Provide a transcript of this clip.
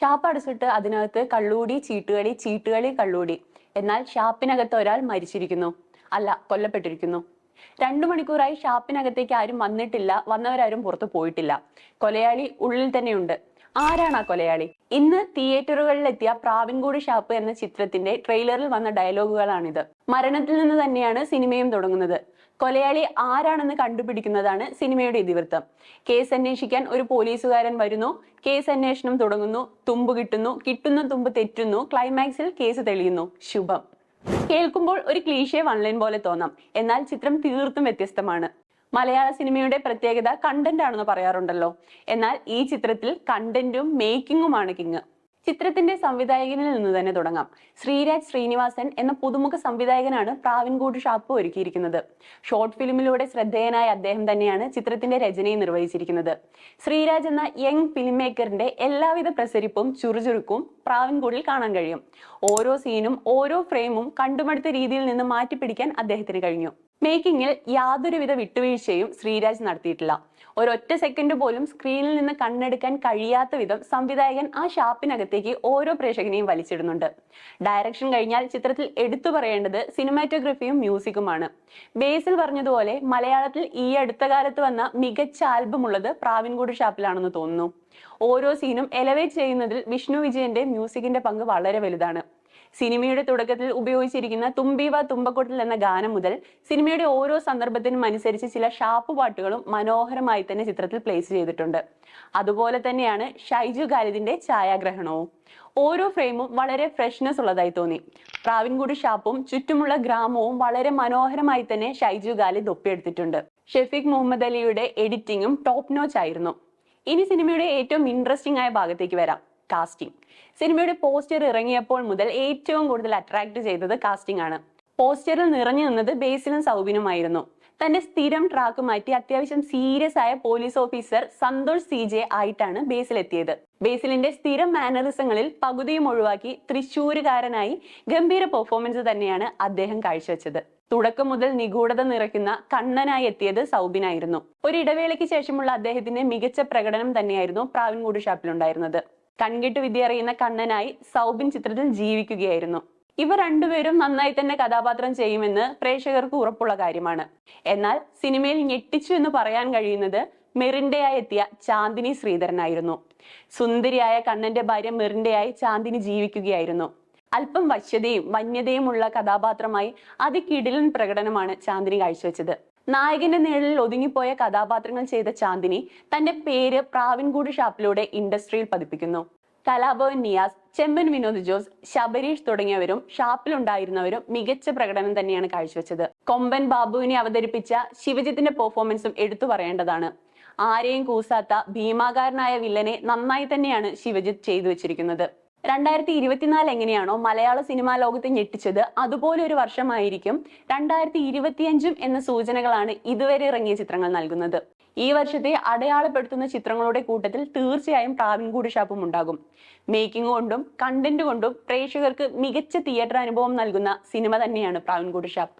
Shop അടച്ചിട്ട് അതിനകത്ത് കള്ളൂടി ചീട്ടുകളി ചീട്ടുകളി കള്ളൂടി എന്നാൽ ഷാപ്പിനകത്ത് ഒരാൾ മരിച്ചിരിക്കുന്നു. അല്ല കൊല്ലപ്പെട്ടിരിക്കുന്നു. രണ്ടു മണിക്കൂറായി ഷാപ്പിനകത്തേക്ക് ആരും വന്നിട്ടില്ല. വന്നവരാരും പുറത്തു പോയിട്ടില്ല. കൊലയാളി ഉള്ളിൽ തന്നെയുണ്ട്. ആരാണ് ആ കൊലയാളി? ഇന്ന് തിയേറ്ററുകളിലെത്തിയ പ്രാവിൻകൂട് ഷാപ്പ് എന്ന ചിത്രത്തിന്റെ ട്രെയിലറിൽ വന്ന ഡയലോഗുകളാണിത്. മരണത്തിൽ നിന്ന് തന്നെയാണ് സിനിമയും തുടങ്ങുന്നത്. കൊലയാളി ആരാണെന്ന് കണ്ടുപിടിക്കുന്നതാണ് സിനിമയുടെ ഇതിവൃത്തം. കേസ് അന്വേഷിക്കാൻ ഒരു പോലീസുകാരൻ വരുന്നു കേസ് അന്വേഷണം തുടങ്ങുന്നു തുമ്പ് കിട്ടുന്നു കിട്ടുന്ന തുമ്പ് തെറ്റുന്നു ക്ലൈമാക്സിൽ കേസ് തെളിയുന്നു. ശുഭം. കേൾക്കുമ്പോൾ ഒരു ക്ലീഷേ വൺലൈൻ പോലെ തോന്നാം. എന്നാൽ ചിത്രം തീർത്തും വ്യത്യസ്തമാണ്. മലയാള സിനിമയുടെ പ്രത്യേകത കണ്ടന്റ് ആണെന്ന് പറയാറുണ്ടല്ലോ. എന്നാൽ ഈ ചിത്രത്തിൽ കണ്ടന്റും മേക്കിങ്ങുമാണ് കിങ്. ചിത്രത്തിന്റെ സംവിധായകനിൽ നിന്ന് തന്നെ തുടങ്ങാം. ശ്രീരാജ് ശ്രീനിവാസൻ എന്ന പുതുമുഖ സംവിധായകനാണ് പ്രാവിൻകൂട് ഷാപ്പ് ഒരുക്കിയിരിക്കുന്നത്. ഷോർട്ട് ഫിലിമിലൂടെ ശ്രദ്ധേയനായ അദ്ദേഹം തന്നെയാണ് ചിത്രത്തിന്റെ രചനയെ നിർവഹിച്ചിരിക്കുന്നത്. ശ്രീരാജ് എന്ന യങ് ഫിലിം മേക്കറിന്റെ എല്ലാവിധ പ്രസരിപ്പും ചുറുചുറുക്കും പ്രാവിൻകൂടിൽ കാണാൻ കഴിയും. ഓരോ സീനും ഓരോ ഫ്രെയിമും കണ്ടുമടുത്ത രീതിയിൽ നിന്ന് മാറ്റിപ്പിടിക്കാൻ അദ്ദേഹത്തിന് കഴിഞ്ഞു. മേക്കിങ്ങിൽ യാതൊരുവിധ വിട്ടുവീഴ്ചയും ശ്രീരാജ് നടത്തിയിട്ടില്ല. ഒരൊറ്റ സെക്കൻഡ് പോലും സ്ക്രീനിൽ നിന്ന് കണ്ണെടുക്കാൻ കഴിയാത്ത വിധം സംവിധായകൻ ആ ഷാപ്പിനകത്തേക്ക് ഓരോ പ്രേക്ഷകനെയും വലിച്ചിടുന്നുണ്ട്. ഡയറക്ഷൻ കഴിഞ്ഞാൽ ചിത്രത്തിൽ എടുത്തു പറയേണ്ടത് സിനിമാറ്റോഗ്രഫിയും മ്യൂസിക്കുമാണ് ബേസിൽ പറഞ്ഞതുപോലെ മലയാളത്തിൽ ഈ അടുത്ത കാലത്ത് വന്ന മികച്ച ആൽബം ഉള്ളത് പ്രാവിൻകൂട് ഷാപ്പിലാണെന്ന് തോന്നുന്നു. ഓരോ സീനും എലവേറ്റ് ചെയ്യുന്നതിൽ വിഷ്ണു വിജയന്റെ മ്യൂസിക്കിന്റെ പങ്ക് വളരെ വലുതാണ്. സിനിമയുടെ തുടക്കത്തിൽ ഉപയോഗിച്ചിരിക്കുന്ന തുമ്പിവ തുമ്പക്കൊട്ടിൽ എന്ന ഗാനം മുതൽ സിനിമയുടെ ഓരോ സന്ദർഭത്തിനും അനുസരിച്ച് ചില ഷാപ്പ് പാട്ടുകളും മനോഹരമായി തന്നെ ചിത്രത്തിൽ പ്ലേസ് ചെയ്തിട്ടുണ്ട്. അതുപോലെ തന്നെയാണ് ഷൈജു ഖാലിദിന്റെ ഛായാഗ്രഹണവും. ഓരോ ഫ്രെയിമും വളരെ ഫ്രഷ്നെസ് ഉള്ളതായി തോന്നി. പ്രാവിൻകുടി ഷാപ്പും ചുറ്റുമുള്ള ഗ്രാമവും വളരെ മനോഹരമായി തന്നെ ഷൈജു ഖാലിദ് ഒപ്പിയെടുത്തിട്ടുണ്ട്. ഷെഫീഖ് മുഹമ്മദ് അലിയുടെ എഡിറ്റിംഗും ടോപ്പ് നോച്ച് ആയിരുന്നു. ഇനി സിനിമയുടെ ഏറ്റവും ഇൻട്രസ്റ്റിംഗ് ആയ ഭാഗത്തേക്ക് വരാം. കാസ്റ്റിംഗ് സിനിമയുടെ പോസ്റ്റർ ഇറങ്ങിയപ്പോൾ മുതൽ ഏറ്റവും കൂടുതൽ അട്രാക്ട് ചെയ്തത് കാസ്റ്റിംഗ് ആണ്. പോസ്റ്ററിൽ നിറഞ്ഞു നിന്നത് ബേസിലും സൗബിനുമായിരുന്നു. തന്റെ സ്ഥിരം ട്രാക്ക് മാറ്റി അത്യാവശ്യം സീരിയസ് ആയ police officer Santhosh C J ആയിട്ടാണ് ബേസിലെത്തിയത്. ബേസിലിന്റെ സ്ഥിരം മാനറിസങ്ങളിൽ പകുതിയും ഒഴിവാക്കി തൃശ്ശൂരുകാരനായി ഗംഭീര പെർഫോമൻസ് തന്നെയാണ് അദ്ദേഹം കാഴ്ചവെച്ചത്. തുടക്കം മുതൽ നിഗൂഢത നിറയ്ക്കുന്ന കണ്ണനായി എത്തിയത് സൗബിനായിരുന്നു. ഒരു ഇടവേളയ്ക്ക് ശേഷമുള്ള അദ്ദേഹത്തിന്റെ മികച്ച പ്രകടനം തന്നെയായിരുന്നു പ്രാവിൻകൂട് ഷാപ്പിലുണ്ടായിരുന്നത്. കൺകെട്ട് വിദ്യ അറിയുന്ന കണ്ണനായി സൗബിൻ ചിത്രത്തിൽ ജീവിക്കുകയായിരുന്നു. ഇവർ രണ്ടുപേരും നന്നായി തന്നെ കഥാപാത്രം ചെയ്യുമെന്ന് പ്രേക്ഷകർക്ക് ഉറപ്പുള്ള കാര്യമാണ്. എന്നാൽ സിനിമയിൽ ഞെട്ടിച്ചു എന്ന് പറയാൻ കഴിയുന്നത് മെറിൻഡയായി എത്തിയ ചാന്ദിനി ശ്രീധരനായിരുന്നു. സുന്ദരിയായ കണ്ണന്റെ ഭാര്യ മെറിൻഡയായി ചാന്ദിനി ജീവിക്കുകയായിരുന്നു. അല്പം വശ്യതയും വന്യതയുമുള്ള കഥാപാത്രമായി അതികിടിലൻ പ്രകടനമാണ് ചാന്ദിനി കാഴ്ചവെച്ചത്. നായകന്റെ നിഴലിൽ ഒതുങ്ങിപ്പോയ കഥാപാത്രങ്ങൾ ചെയ്ത ചാന്ദിനി തന്റെ പേര് പ്രാവിൻകൂട് ഷാപ്പിലൂടെ ഇൻഡസ്ട്രിയിൽ പതിപ്പിക്കുന്നു. കലാഭവൻ നിയാസ് ചെമ്പൻ വിനോദ് ജോസ് ശബരീഷ് തുടങ്ങിയവരും ഷാപ്പിലുണ്ടായിരുന്നവരും മികച്ച പ്രകടനം തന്നെയാണ് കാഴ്ചവെച്ചത്. കൊമ്പൻ ബാബുവിനെ അവതരിപ്പിച്ച ശിവജിത്തിന്റെ പെർഫോമൻസും എടുത്തു പറയേണ്ടതാണ്. ആരെയും കൂസാത്ത ഭീമാകാരനായ വില്ലനെ നന്നായി തന്നെയാണ് ശിവജിത്ത് ചെയ്തു വെച്ചിരിക്കുന്നത്. രണ്ടായിരത്തി ഇരുപത്തിനാല് എങ്ങനെയാണോ മലയാള സിനിമാ ലോകത്തെ ഞെട്ടിച്ചത്? അതുപോലെ ഒരു വർഷമായിരിക്കും രണ്ടായിരത്തി ഇരുപത്തിയഞ്ചും എന്ന സൂചനകളാണ് ഇതുവരെ ഇറങ്ങിയ ചിത്രങ്ങൾ നൽകുന്നത്. ഈ വർഷത്തെ അടയാളപ്പെടുത്തുന്ന ചിത്രങ്ങളുടെ കൂട്ടത്തിൽ തീർച്ചയായും പ്രാവിൻകൂട് ഷാപ്പും ഉണ്ടാകും. മേക്കിംഗ് കൊണ്ടും കണ്ടന്റ് കൊണ്ടും പ്രേക്ഷകർക്ക് മികച്ച തിയേറ്റർ അനുഭവം നൽകുന്ന സിനിമ തന്നെയാണ് പ്രാവിൻകൂട് ഷാപ്പ്